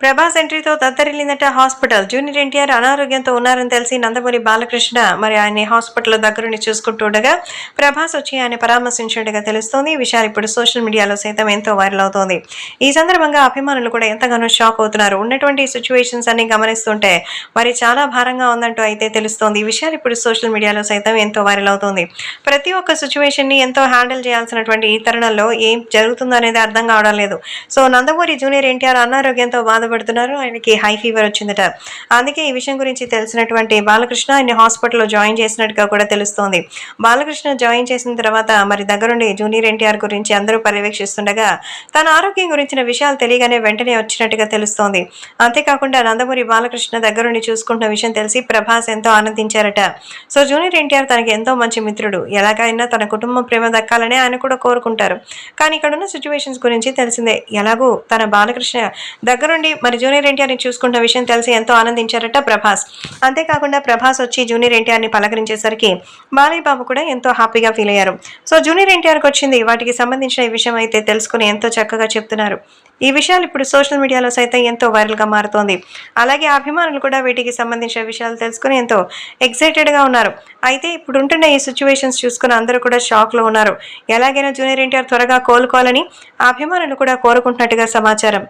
ప్రభాస్ ఎంట్రీతో దద్దరిల్లిందట hospital. Junior NTR అనారోగ్యంతో ఉన్నారని తెలిసి నందమూరి బాలకృష్ణ మరి ఆయన హాస్పిటల్ దగ్గరుండి చూసుకుంటుండగా ప్రభాస్ వచ్చి ఆయన పరామర్శించినట్టుగా తెలుస్తోంది. ఈ విషయాలు ఇప్పుడు సోషల్ మీడియాలో సైతం ఎంతో వైరల్ అవుతోంది. ఈ సందర్భంగా అభిమానులు కూడా ఎంతగానో షాక్ అవుతున్నారు. ఉన్నటువంటి సిచ్యువేషన్స్ అన్ని గమనిస్తుంటే మరి చాలా భారంగా ఉందంటూ అయితే తెలుస్తోంది. ఈ విషయాలు ఇప్పుడు సోషల్ మీడియాలో సైతం ఎంతో వైరల్ అవుతోంది. ప్రతి ఒక్క సిచ్యువేషన్ని ఎంతో హ్యాండిల్ చేయాల్సినటువంటి ఈ తరుణంలో ఏం జరుగుతుందో అనేది అర్థం కావడం లేదు. సో నందమూరి జూనియర్ ఎన్టీఆర్ అనారోగ్యంతో బాధ బాధపడుతున్నారు. ఆయనకి హై ఫీవర్ వచ్చిందట. అందుకే ఈ విషయం గురించి తెలిసినటువంటి బాలకృష్ణ ఆయన హాస్పిటల్లో జాయిన్ చేసినట్టుగా కూడా తెలుస్తోంది. బాలకృష్ణ జాయిన్ చేసిన తర్వాత మరి దగ్గరుండి జూనియర్ ఎన్టీఆర్ గురించి అందరూ పర్యవేక్షిస్తుండగా తన ఆరోగ్యం గురించిన విషయాలు తెలియగానే వెంటనే వచ్చినట్టుగా తెలుస్తోంది. అంతేకాకుండా నందమూరి బాలకృష్ణ దగ్గరుండి చూసుకుంటున్న విషయం తెలిసి ప్రభాస్ ఎంతో ఆనందించారట. సో జూనియర్ ఎన్టీఆర్ తనకి ఎంతో మంచి మిత్రుడు. ఎలాగైనా తన కుటుంబం ప్రేమ దక్కాలని ఆయన కూడా కోరుకుంటారు. కానీ ఇక్కడ ఉన్న సిచ్యువేషన్స్ గురించి తెలిసిందే. ఎలాగూ తన బాలకృష్ణ దగ్గరుండి మరి జూనియర్ ఎన్టీఆర్ని చూసుకుంటున్న విషయం తెలిసి ఎంతో ఆనందించారట ప్రభాస్. అంతేకాకుండా ప్రభాస్ వచ్చి జూనియర్ ఎన్టీఆర్ని పలకరించేసరికి బాలయ్య బాబు కూడా ఎంతో హ్యాపీగా ఫీల్ అయ్యారు. సో జూనియర్ ఎన్టీఆర్కి వచ్చింది వాటికి సంబంధించిన ఈ విషయం అయితే తెలుసుకుని ఎంతో చక్కగా చెప్తున్నారు. ఈ విషయాలు ఇప్పుడు సోషల్ మీడియాలో సైతం ఎంతో వైరల్గా మారుతోంది. అలాగే అభిమానులు కూడా వీటికి సంబంధించిన విషయాలు తెలుసుకుని ఎంతో ఎక్సైటెడ్గా ఉన్నారు. అయితే ఇప్పుడు ఉంటున్న ఈ సిచ్యువేషన్స్ చూసుకుని అందరూ కూడా షాక్లో ఉన్నారు. ఎలాగైనా జూనియర్ ఎన్టీఆర్ త్వరగా కోలుకోవాలని ఆ అభిమానులు కూడా కోరుకుంటున్నట్టుగా సమాచారం.